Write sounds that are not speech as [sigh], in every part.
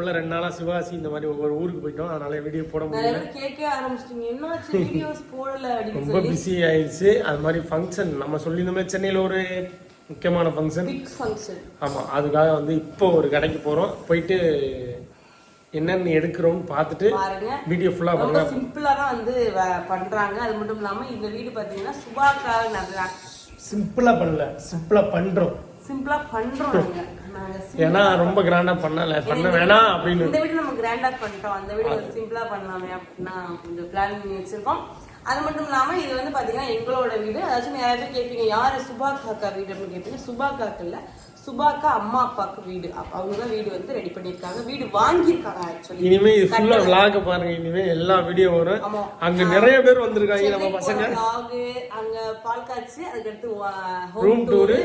போடல ரெண்டு நாளா சிவாசி இந்த மாதிரி ஒவ்வொரு ஊருக்கு போயிட்டோம். அதனால வீடியோ போட முடியல. கேட்க ஆரம்பிச்சிட்டீங்க. என்னாச்சு வீடியோஸ் போடல அப்படின்னு ரொம்ப பிஸி ஆயிடுச்சு. அது மாதிரி ஃபங்க்ஷன் நம்ம சொல்லியிருந்தோமே சென்னையில் ஒரு முக்கியமான ஃபங்க்ஷன் ஃபங்க்ஷன் ஆமா அதுக்காக வந்து இப்போ ஒரு கடைக்கு போறோம். போயிட்டு என்னென்ன எடுக்கிறோம்னு பார்த்துட்டு வீடியோ ஃபுல்லா ரொம்ப பாருங்க சிம்பிளா தான் வந்து பண்றாங்க. அது மட்டும் இல்லாம இந்த வீடு பாத்தீங்கன்னா சுபாக்காக நிறைய சிம்பிளா பண்ணல. சிம்பிளா பண்றோம். சிம்பிளா பண்றோம் ஏன்னா ரொம்ப கிராண்டா பண்ணல. பண்ண வேணாம் அப்படின்னு. இந்த வீடு நம்ம கிராண்டா பண்ணிட்டோம். அந்த வீடு ஒரு சிம்பிளா பண்ணலாமே அப்படின்னா கொஞ்சம் பிளான் பண்ணி வச்சிருக்கோம். அது மட்டும் இல்லாம இது வந்து பாத்தீங்கன்னா எங்களோட வீடு. அதாச்சும் பேர் கேட்பீங்க யாரு சுபா காக்கா வீடு அப்படின்னு கேட்பீங்க சுபா காக்கு இல்ல சுபாக்கா அம்மா அப்பாவுக்கு வீடு. அப்ப அவங்க தான் வீடு வந்து ரெடி பண்ணிருக்காங்க வீடு வாங்கியிருக்காங்க ஆக்சுவலி இனிமே இது ஃபுல்லா vlog பாருங்க. இனிமே எல்லா வீடியோ வரும். அங்க நிறைய பேர் வந்திருக்காங்க நம்ம பசங்க. அங்க பால் காய்ச்சி அதுக்கடுத்து ரூம் ஹோம் டூரு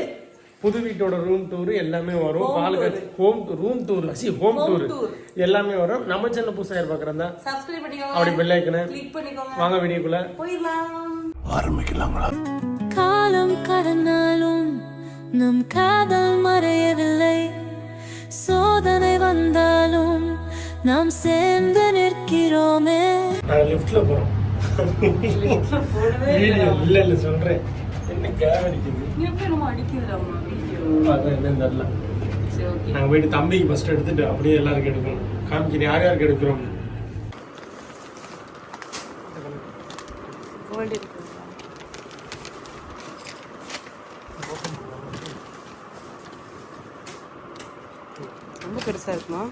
புது வீட்டோட ரூம் டூர் எல்லாமே வரும். பால் home room tour C home tour. எல்லாமே வரும். நம்ம சேனல் புதுசா பார்க்குறதா சப்ஸ்கிரைப் பண்ணிக்கோங்க. அப்படி பெல் ஐக்கனை கிளிக் பண்ணிக்கோங்க. வாங்க வீடியோக்குள்ள. போயிடலாம். காலம் கடந்தாலும் நம் காதல் மறையவில்லை. சோதனை வந்தாலும் நாம் சேர்ந்து நிற்கிறோமே. நாங்க லிஃப்ட்ல போறோம். இல்ல இல்ல சொல்றேன். கேவ் அடிக்குது எப்படி நம்ம அடிக்குதுடாமா வீடியோ? அதான் என்னன்னு தெரியல போயிட்டு தம்பிக்கு ஃபர்ஸ்ட் எடுத்துட்டு அப்படியே எல்லாருக்கும் எடுக்கணும் காமிக்கிறேன் யார் யாருக்கு எடுக்கிறோம்? ரொம்ப பெருசா இருக்குமா?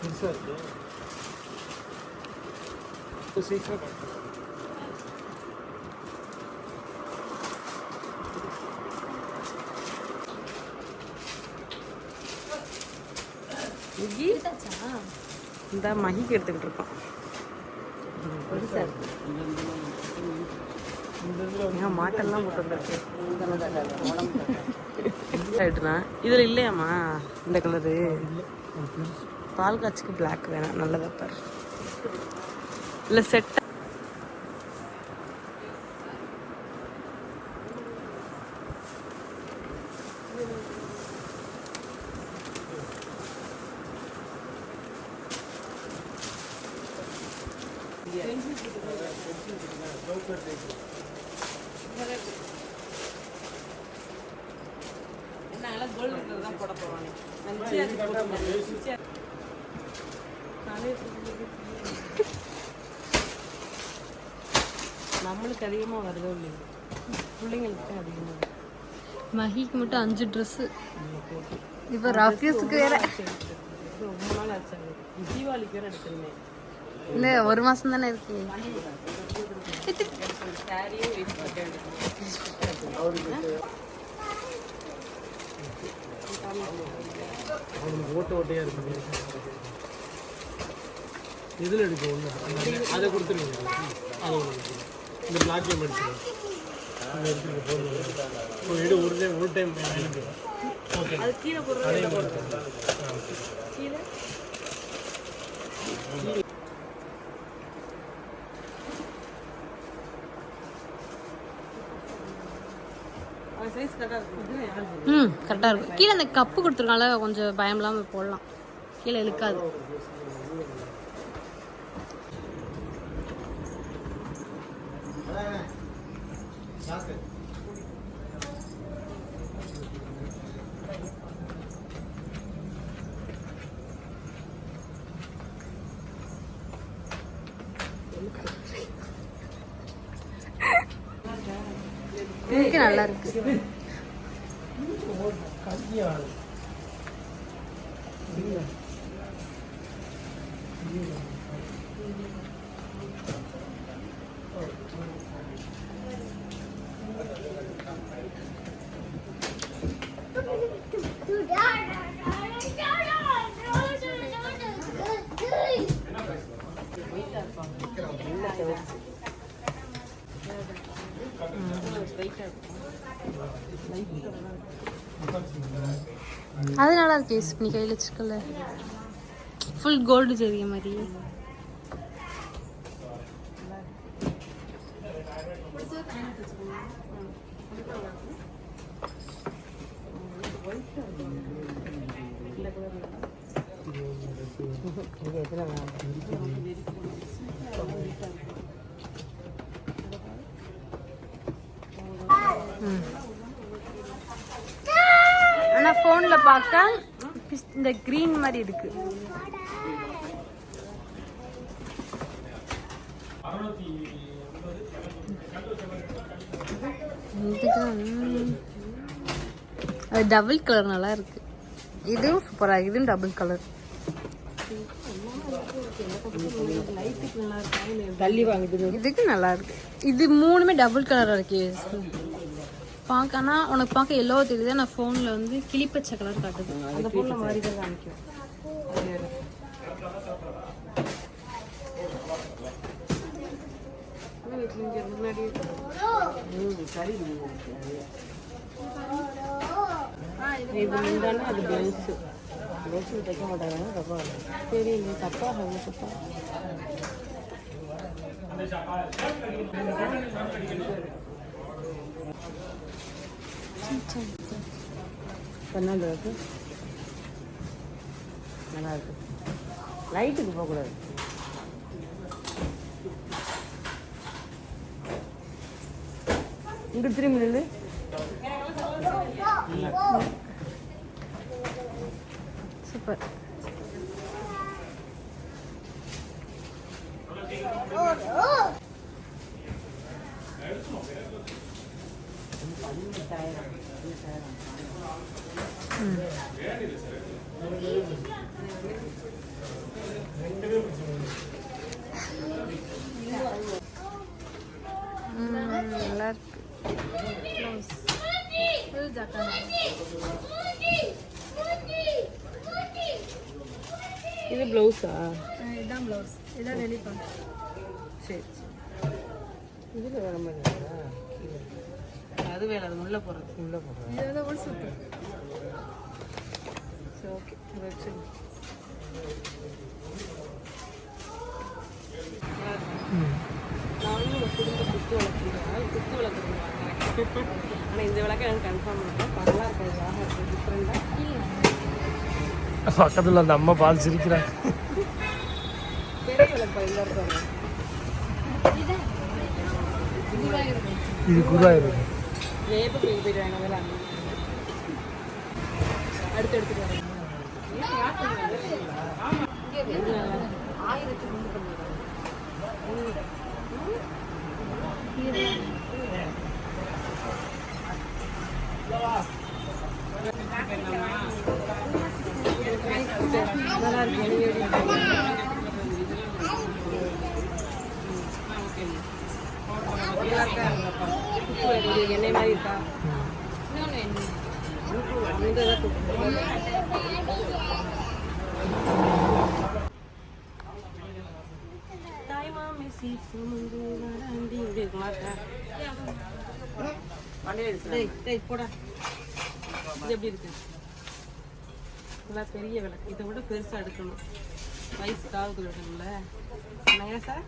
பெருசா இருக்கு. சீக்கிரம் விஜி இந்த மகிக்கு எடுத்துக்கிட்டு இருக்கோம் ஏன் மாட்டெல்லாம் போட்டு வந்திருக்கு? [laughs] இதில் இல்லையாம்மா இந்த கலரு பால் காய்ச்சிக்கு பிளாக் வேணாம் நல்லதா பாரு. இல்லை செட் என்ன கோல்டு தான் போட போவாங்க நம்மளுக்கு அதிகமா வருதோ இல்லையா? பிள்ளைங்களுக்கு தான் அதிகமா. மகிக்கு மட்டும் அஞ்சு ட்ரெஸ்ஸு இப்போ ரஃப்யூஸுக்கு வேற. ரொம்ப நாள் ஆச்சு. தீபாவளிக்கு வேற எடுத்திருந்தேன். இல்லை ஒரு மாதம் தானே இருக்கு. சாரியும் ஓட்ட ஓட்டையா இருக்கு இதில் எடுக்க ஒன்று அதை கொடுத்துருங்க அதை இந்த பிளாக் கேம் எடுத்துருங்க எடு ஒரு டைம் ஒரு டைம் எனக்கு ஓகே போடுறது அதையும் கொடுத்துருங்க கீழே சைஸ் கரெக்டாக இருக்கும் ம் கரெக்டாக இருக்கும் கீழே அந்த கப்பு கொடுத்துருக்காங்கள கொஞ்சம் பயம் இல்லாமல் போடலாம். கீழே இழுக்காது. இதுக்கு நல்லா இருக்கு கல்யாணம் அது நல்லா இருக்கு யூஸ் பண்ணி கையில் வச்சுக்கல ஃபுல் கோல்டு ஜெரிய மாதிரி இங்கே எத்தனை வேணும் ஆனா பிஸ்- இந்த கிரீன் மாதிரி இருக்கு. அது டபுள் கலர் நல்லா இருக்கு. இதுவும் சூப்பரா இதுவும் டபுள் கலர் தள்ளி வாங்குது. இதுக்கு நல்லா இருக்கு. இது மூணுமே டபுள் கலரா இருக்கு. பார்க்க ஆனா உனக்கு பார்க்க எல்லோ தெரியுது. நான் ஃபோன்ல வந்து கிளிப்பச்சை கலர் காட்டுது. அந்த பொருளை மாதிரி தான் காமிக்கும். முன்னாடி தைக்க மாட்டாங்க தப்பா சரி தப்பா தப்பா? பன்னெண்டு இருக்கு நல்லா இருக்கு லைட்டுக்கு போகக்கூடாது. இங்க திரும்பி நில்லு. சூப்பர் நல்லா இருக்கு. இது ப்ளவுஸா இதுதான் ப்ளவுஸ் இதான் வெளிப்பாங்க சரி இதில் வேற மாதிரி? அது வேலை அது உள்ள போகிறது உள்ள போகிறது இது வந்து உள் சுத்து சரி ஓகே இதை வச்சு நான் வந்து ஒரு குடும்ப குத்து வளர்க்குறேன் குத்து வளர்க்குறேன் ஆனால் இந்த விளக்க எனக்கு கன்ஃபார்ம் இல்லை நல்லா இருக்காது ஆக டிஃப்ரெண்டாக பக்கத்தில் அந்த அம்மா பார்த்து சிரிக்கிறாங்க. பெரிய விளக்கு இந்த இருக்காங்க இது குருவாயூர். வேப்ப போய் போயிடுவாங்க அதெல்லாம் அடுத்து எடுத்துட்டு வரேன். ஆயிரத்தி நல்லா இருக்கு நல்லா இருக்கா என்னை மாதிரி இருக்கா இந்த இருக்குமா டேய், டேய், எப்படி இருக்கு நல்லா பெரிய விளக்கு இதை விட பெருசா எடுக்கணும். வயசு காவல்களோட விடணும்ல சார்?